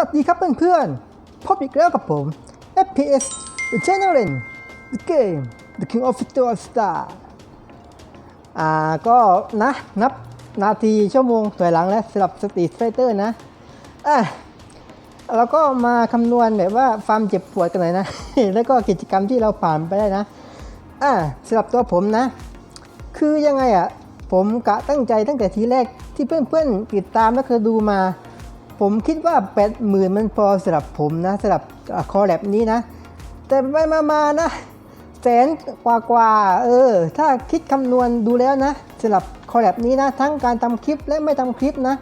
วัสดีครับเพื่อนๆ พบอีกแล้วกับผม FPS Regenerate The Game The King of Fighter Star อ่าก็นะนับนาทีชั่วโมงถอยหลังแล้วสำหรับสตรีทไฟเตอร์นะอะเราก็มาคำนวณแบบว่าความเจ็บปวดกันหน่อยนะ แล้วก็กิจกรรมที่เราผ่านไปได้นะอะสำหรับตัวผมนะ คือยังไงอะ ผมกะตั้งใจตั้งแต่ทีแรกที่เพื่อนๆติดตามแล้วเคยดูมา ผมคิดว่า 80,000 มันพอสำหรับผมนะสำหรับคอแลบนี้นะ แต่ไปมามานะแสนกว่ากว่าเออ ถ้าคิดคำนวณดูแล้วนะสำหรับคอแลบนี้นะ ทั้งการทำคลิปและไม่ทำคลิปนะ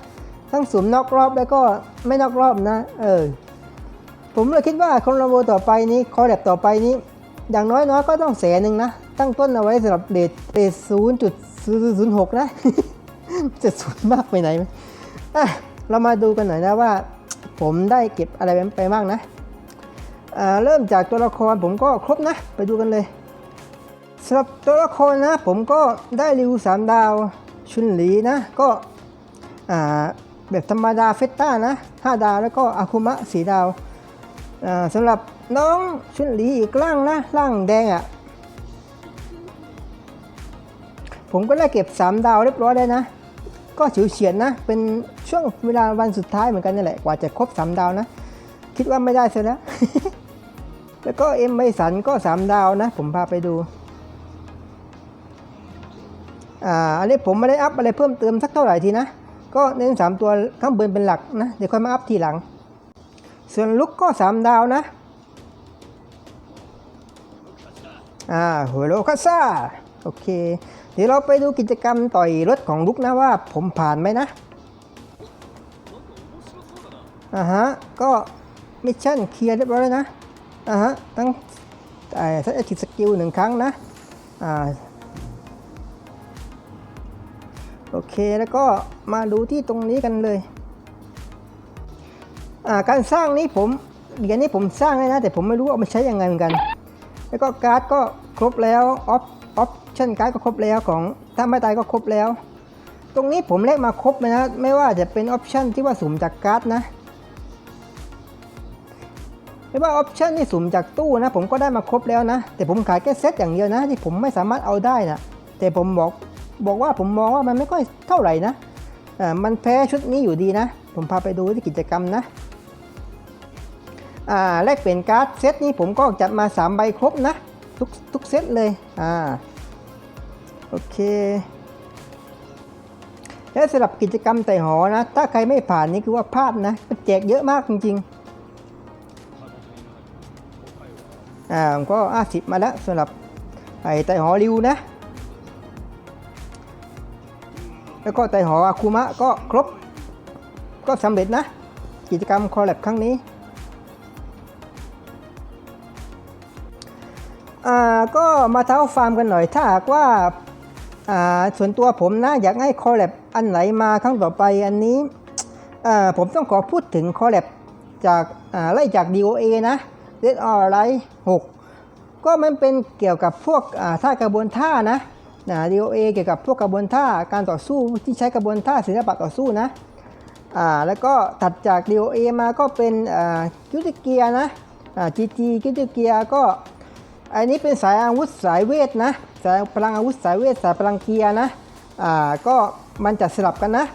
ทั้งสวมนอกรอบแล้วก็ไม่นอกรอบนะ เออ ผมเลยคิดว่าคอนโบต่อไปนี้คอแลบต่อไปนี้ อย่างน้อยๆก็ต้องแสนหนึ่งนะ ตั้งต้นเอาไว้สำหรับเดทเดทศูนย์จุดศูนย์หกนะจะศูนย์มากไปไหนไหมอะ เรามาดูกันหน่อยนะว่า ผมได้เก็บอะไรไปบ้างนะอ่าเริ่มจากตัวละครผมก็ครบนะ ไปดูกันเลยสำหรับตัวละครนะ ผมก็ได้ริวสามดาวชุนหลีนะ ก็แบบธรรมดาเฟตต้านะห้าดาวแล้วก็อาคุมะสีดาวาสำหรับน้องชุนหลีอีกล่างนะล่างแดงอะ่ะผมก็ได้เก็บ 3 ดาวเรียบร้อยเลยนะ ก็เฉิวเฉียดนะ เป็นช่วงเวลาวันสุดท้ายเหมือนกันนี่แหละ กว่าจะครบ 3 ดาวนะ คิดว่าไม่ได้เสแล้ว แล้วก็เอ็มไบสันก็ 3 ดาวนะ ผมพาไปดู อ่า อันนี้ผมไม่ได้อัพอะไรเพิ่มเติมสักเท่าไหร่ทีนะ ก็เน้น 3 ตัวข้างบนเป็นหลักนะ เดี๋ยวค่อยมาอัพทีหลัง ส่วนลุกก็ 3 ดาวนะ อ่าหัวโลคาซ่า โอเค เดี๋ยวเราไปดูกิจกรรมต่อยรถของลุกนะว่าผมผ่านไหมนะอ่าฮะก็มิชชั่นเคลียร์เรียบร้อยแล้วนะอ่าฮะตั้งไอ้ทัศนสกิลหนึ่งครั้งนะอ่าโอเคแล้วก็มาดูที่ตรงนี้กันเลยอ่าการสร้างนี้ผมเหรียญนี้ผมสร้างเลยนะ แต่ผมไม่รู้เอาไปใช้ยังไงเหมือนกัน แล้วก็การ์ดก็ครบแล้วออฟ ออปชั่นการ์ดก็ครบแล้วของถ้าไม่ตายก็ครบแล้ว ตรงนี้ผมเลขมาครบเลยนะ ไม่ว่าจะเป็นออปชั่นที่ว่าสุ่มจากการ์ดนะไม่ว่าออปชั่นที่สุ่มจากตู้นะ ผมก็ได้มาครบแล้วนะ แต่ผมขายแค่เซตอย่างเดียวนะ ที่ผมไม่สามารถเอาได้นะแต่ผมบอกบอกว่าผมมองว่ามันไม่ค่อยเท่าไหร่นะอ่ามันแพ้ชุดนี้อยู่ดีนะ ผมพาไปดูที่กิจกรรมนะอ่าแลกเปลี่ยนการ์ดเซตนี้ผมก็จัดมา 3 ใบครบนะ ทุกทุกเซตเลย อ่า โอเค และสำหรับกิจกรรมไต่หอนะ ถ้าใครไม่ผ่านนี่คือว่าพลาดนะมันแจกเยอะมากจริงๆ อ่าผมก็อาสิบมาแล้วสำหรับไอ้ไต่หอริวนะ แล้วก็ไต่หออาคุมะก็ครบ ก็สำเร็จนะ กิจกรรมคอลแลบครั้งนี้ ก็มาเท้าฟาร์มกันหน่อย ถ้าหากว่าส่วนตัวผมนะอยากให้คอลแลบอันไหนมาครั้งต่อไปอันนี้ผมต้องขอพูดถึงคอลแลบจากไล่จาก DOA นะ Dead or Alive 6ก็มันเป็นเกี่ยวกับพวกท่ากระบวนท่านะนะ DOA เกี่ยวกับพวกกระบวนท่าการต่อสู้ที่ใช้กระบวนท่าศิลปะต่อสู้นะอ่าแล้วก็ถัดจาก DOA มาก็เป็นอ่ากิลเกียนะอ่า GG กิลเกียก็ อันนี้เป็นสายอาวุธสายเวทนะสายพลังอาวุธสายเวทสายพลังเกียร์นะอ่าก็มันจะสลับกันนะ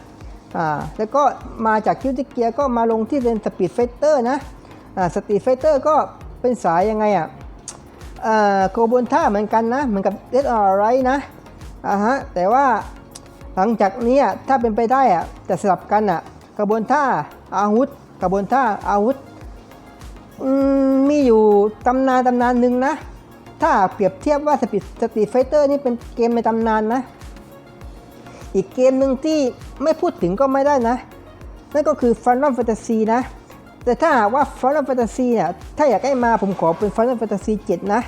อ่าแล้วก็มาจากคิวติเกียร์ก็มาลงที่เป็นสปีดไฟเตอร์นะอ่าสปีดไฟเตอร์ก็เป็นสายยังไงอะอ่าโกบนท่าเหมือนกันนะเหมือนกับเดดออไรนะอ่าฮะแต่ว่าหลังจากนี้ถ้าเป็นไปได้อะจะสลับกันอะกระบวนท่าอาวุธกระบวนท่าอาวุธมีอยู่ตำนานตำนานหนึ่งนะ ถ้าเปรียบเทียบว่าสปีดสตรีทไฟเตอร์นี่เป็นเกมในตำนานนะ อีกเกมหนึ่งที่ไม่พูดถึงก็ไม่ได้นะ นั่นก็คือ Final Fantasy นะ แต่ถ้าหากว่า Final Fantasy เนี่ยถ้าอยากให้มาผมขอเป็น Final Fantasy 7 นะ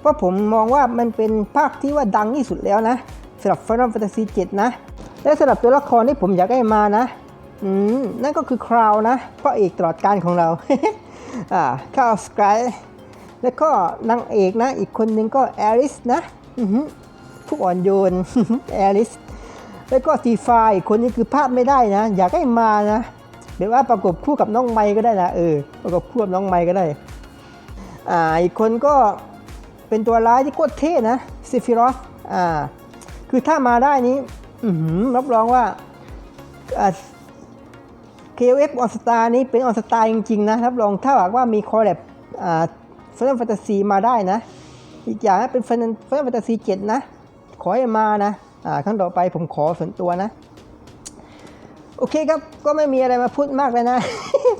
เพราะผมมองว่ามันเป็นภาคที่ว่าดังที่สุดแล้วนะสำหรับ Final Fantasy 7 นะ และสำหรับตัวละครที่ผมอยากให้มานะอืมนั่นก็คือคราวนะ เพราะเอกตลอดการของเรา อ่าข้าวสกาย แล้วก็นางเอกนะอีกคนนึงก็แอริสนะผู้อ่อนโยนแอริสแล้วก็ทีฟายคนนี้คือพลาดไม่ได้นะ อยากให้มานะหรือว่าประกบคู่กับน้องไมค์ก็ได้นะเออประกบคู่กับน้องไมค์ก็ได้อ่าอีกคนก็เป็นตัวร้ายที่โคตรเท่นะซิฟิรอฟอ่าคือถ้ามาได้นี้อืรับรองว่าอ่า KOF On Star นี้เป็น On Star จริงๆนะรับรองถ้าหากว่ามีคอลแลบอ่า Final Fantasy มาได้นะ อีกอย่างเป็น Final Final Fantasy 7นะ ขอให้มานะอ่าครั้งต่อไปผมขอส่วนตัวนะ โอเคครับ ก็ไม่มีอะไรมาพูดมากเลยนะ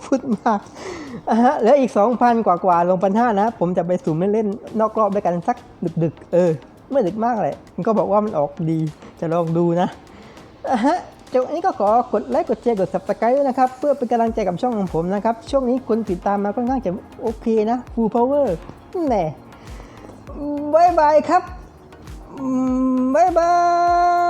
พูดมากอะฮะเหลืออีก 2,000 กว่ากว่าๆลงพันห้านะ ผมจะไปสุ่มเล่นๆนอกรอบด้วยกันสักดึกๆ เออ ไม่ดึกมากเลย มันก็บอกว่ามันออกดีจะลองดูนะอะฮะ เดี๋ยวอันนี้ก็ขอกดไลค์กดแชร์กด subscribe ด้วยนะครับ เพื่อเป็นกำลังใจกับช่องของผมนะครับ ช่วงนี้คนติดตามมาค่อนข้างจะโอเคนะ full power แน่บายบายครับบายบาย